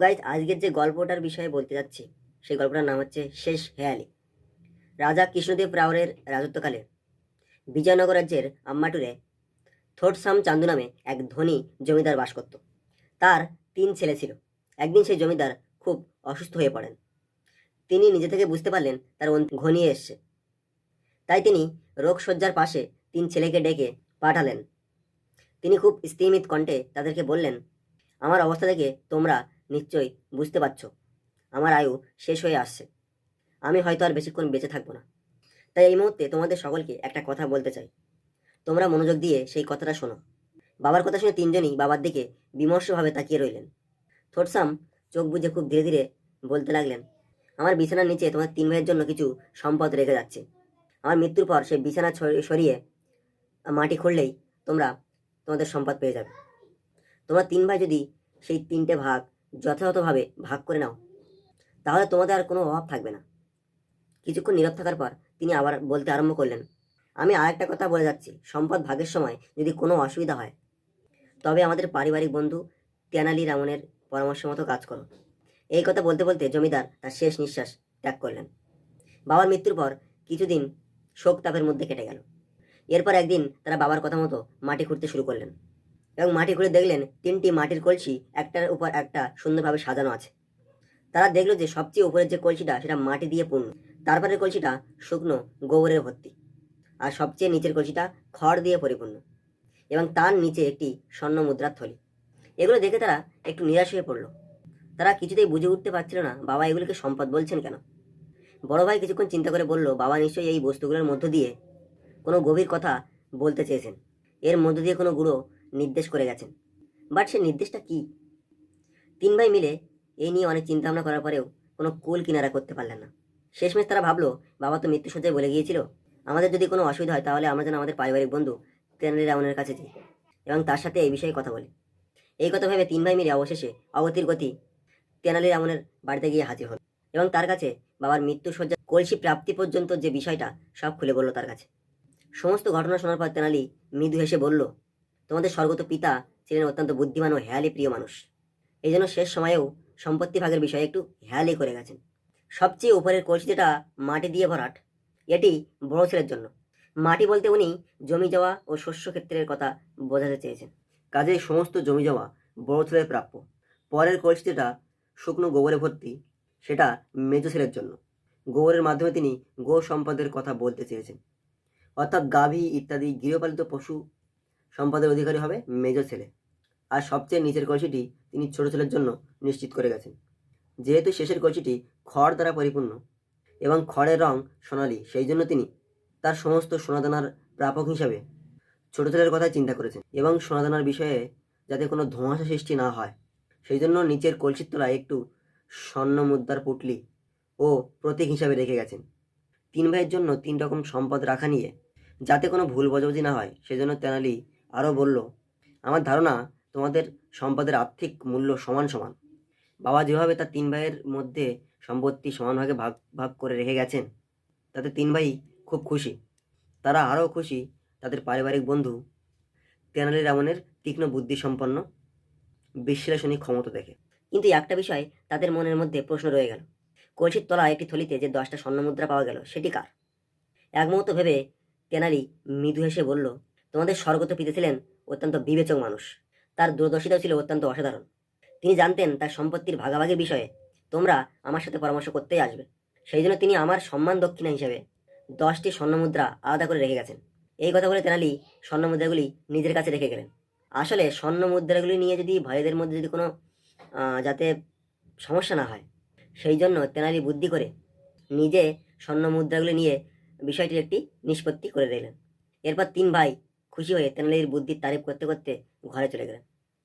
Guys আজকের যে গল্পটার বিষয়ে বলতে যাচ্ছি, সেই গল্পটার নাম হচ্ছে শেষ হেয়ালি। রাজা কৃষ্ণদেব রাওয়ের রাজত্বকালে বিজয়নগর রাজ্যের আম্মাটুরে থোটসাম চান্দু নামে এক ধনী জমিদার বাস করত। তার তিন ছেলে ছিল। একদিন সেই জমিদার খুব অসুস্থ হয়ে পড়েন। তিনি নিজে থেকে বুঝতে পারলেন তার ঘনিয়ে এসছে। তাই তিনি রোগশয্যার পাশে তিন ছেলেকে ডেকে পাঠালেন। তিনি খুব স্থিমিত কণ্ঠে তাদেরকে বললেন, আমার অবস্থা থেকে তোমরা নিশ্চয়ই, বুঝতে পারছ। আমার আয়ু শেষ হয়ে আসছে। আমি হয়তো আর বেশিক্ষণ বেঁচে থাকব না। তাই এই মুহূর্তে তোমাদের সকলকে একটা কথা বলতে চাই। তোমরা মনোযোগ দিয়ে সেই কথাটা শোনো। বাবার কথা শুনে তিনজনই বাবার দিকে বিমর্ষভাবে তাকিয়ে রইলেন। থোটসাম চোখ বুজে খুব ধীরে ধীরে বলতে লাগলেন, আমার বিছানার নিচে তোমার তিন ভাইয়ের জন্য কিছু সম্পদ রেখে যাচ্ছে। আমার মৃত্যুর পর সেই বিছানা সরিয়ে মাটি খুঁড়লেই তোমরা তোমাদের সম্পদ পেয়ে যাবে। তোমরা তিন ভাই যদি সেই তিনটে ভাগ যথাযথভাবে ভাগ করে নাও। তাহলে তোমাদের আর কোনো অভাব থাকবে না। কিছুক্ষণ নীরব থাকার পর তিনি আবার বলতে আরম্ভ করলেন, আমি আর একটা কথা বলে যাচ্ছি। সম্পদ ভাগের সময় যদি কোনো অসুবিধা হয়, তবে আমাদের পারিবারিক বন্ধু তেনালি রামনের পরামর্শ মতো কাজ করো। এই কথা বলতে বলতে জমিদার তার শেষ নিঃশ্বাস ত্যাগ করলেন। বাবার মৃত্যুর পর কিছুদিন শোক তাপের মধ্যে কেটে গেল। এরপর একদিন তারা বাবার কথা মতো মাটি খুঁড়তে শুরু করলেন। এবং মাটি খুঁড়ে দেখলেন তিনটি মাটির কলসি একটার উপর একটা সুন্দরভাবে সাজানো আছে। তারা দেখল যে সবচেয়ে উপরের যে কলসিটা, সেটা মাটি দিয়ে পূর্ণ। তারপরের কলসিটা শুকনো গোবরের ভর্তি আর সবচেয়ে নিচের কলসিটা খড় দিয়ে পরিপূর্ণ এবং তার নিচে একটি স্বর্ণ মুদ্রার থলি। এগুলো দেখে তারা একটু নিরাশ হয়ে পড়ল। তারা কিছুতেই বুঝে উঠতে পারছিল না, বাবা এগুলোকে সম্পদ বলছেন কেন? বড় ভাই কিছুক্ষণ চিন্তা করে বলল, বাবা নিশ্চয়ই এই বস্তুগুলোর মধ্য দিয়ে কোনো গভীর কথা বলতে চেয়েছেন। এর মধ্য দিয়ে কোনো গুরু নির্দেশ করে গেছেন। বাট সে নির্দেশটা কি? তিন ভাই মিলে এই নিয়ে অনেক চিন্তা ভাবনা করার পরেও কোনো কুল কিনারা করতে পারলেন না। শেষমেশ তারা ভাবলো, বাবা তো মৃত্যুসজ্জায় বলে গিয়েছিল। আমাদের যদি কোনো অসুবিধা হয় তাহলে আমরা যেন আমাদের পারিবারিক বন্ধু তেনালি রামনের কাছে যাই এবং তার সাথে এই বিষয়ে কথা বলি। এই কথা ভেবে তিন ভাই মিলে অবশেষে অগতির গতি তেনালি রামনের বাড়িতে গিয়ে হাজির হল এবং তার কাছে বাবার মৃত্যুসজ্জা কলসি প্রাপ্তি পর্যন্ত যে বিষয়টা সব খুলে বলল তার কাছে। সমস্ত ঘটনা শোনার পর তেনালি মৃদু হেসে বলল তোমাদের স্বর্গত পিতা ছিলেন অত্যন্ত বুদ্ধিমান ও হেয়ালি প্রিয় মানুষ। এই জন্য শেষ সময়েও সম্পত্তি ভাগের বিষয়ে একটু হেয়ালি করে গেছেন। সবচেয়ে উপরের কলসি যেটা মাটি দিয়ে ভরাট, এটি বড় ছেলের জন্য। মাটি বলতে উনি জমি যাওয়া ও শস্য ক্ষেত্রের কথা বোঝাতে চেয়েছেন। কাজেই সমস্ত জমি যাওয়া বড় ছেলের প্রাপ্য। পরের কলসি যেটা শুকনো গোবরে ভর্তি, সেটা মেজো ছেলের জন্য। গোবরের মাধ্যমে তিনি গো সম্পদের কথা বলতে চেয়েছেন। অর্থাৎ গাভী ইত্যাদি গৃহপালিত পশু সম্পদের অধিকারী হবে মেজো ছেলে। আর সবচেয়ে নিচের কলসিটি তিনি ছোট ছেলের জন্য নিশ্চিত করে গেছেন। যেহেতু শেষের কলসিটি খড় দ্বারা পরিপূর্ণ এবং খড়ের রং সোনালি, সেই জন্য তিনি তার সমস্ত সোনাদানার প্রাপক হিসাবে ছোট ছেলের কথাই চিন্তা করেছেন এবং সোনাদানার বিষয়ে যাতে কোনো ধোঁয়াশা সৃষ্টি না হয়, সেই জন্য নিচের কলসির তলায় একটু স্বর্ণ মুদ্রার পুটলি ও প্রতীক হিসাবে রেখে গেছেন। তিন ভাইয়ের জন্য তিন রকম সম্পদ রাখা নিয়ে যাতে কোনো ভুল বোঝাবুঝি না হয়, সেজন্য তেনালি আরও বলল, আমার ধারণা তোমাদের সম্পদের আর্থিক মূল্য সমান সমান। বাবা যেভাবে তার তিন ভাইয়ের মধ্যে সম্পত্তি সমানভাগে ভাগ ভাগ করে রেখে গেছেন, তাতে তিন ভাই খুব খুশি। তারা আরও খুশি তাদের পারিবারিক বন্ধু তেনালি রামনের তীক্ষ্ণ বুদ্ধিসম্পন্ন, বিশ্লেষণী ক্ষমতা দেখে। কিন্তু একটা বিষয় তাদের মনের মধ্যে প্রশ্ন রয়ে গেল। কলসির তলায় একটি থলিতে যে দশটা স্বর্ণমুদ্রা পাওয়া গেল, সেটি কার? এক মুহূর্ত ভেবে তেনালি মৃদু হেসে বলল তোমাদের স্বর্গত পিতে ছিলেন অত্যন্ত বিবেচক মানুষ। তার দূরদর্শিতাও ছিল অত্যন্ত অসাধারণ। তিনি জানতেন তার সম্পত্তির ভাগাভাগি বিষয়ে তোমরা আমার সাথে পরামর্শ করতেই আসবে। সেই জন্য তিনি আমার সম্মান দক্ষিণা হিসেবে দশটি স্বর্ণমুদ্রা আলাদা করে রেখে গেছেন। এই কথা বলে তেনালি স্বর্ণমুদ্রাগুলি নিজের কাছে রেখে গেলেন। আসলে স্বর্ণ মুদ্রাগুলি নিয়ে যদি ভাইদের মধ্যে যদি কোনো যাতে সমস্যা না হয়, সেই জন্য তেনালি বুদ্ধি করে নিজে স্বর্ণ মুদ্রাগুলি নিয়ে বিষয়টির একটি নিষ্পত্তি করে দিলেন এরপর তিন ভাই খুশি হয়ে তেনালির বুদ্ধির তারিফ করতে করতে ঘরে চলে গেলেন।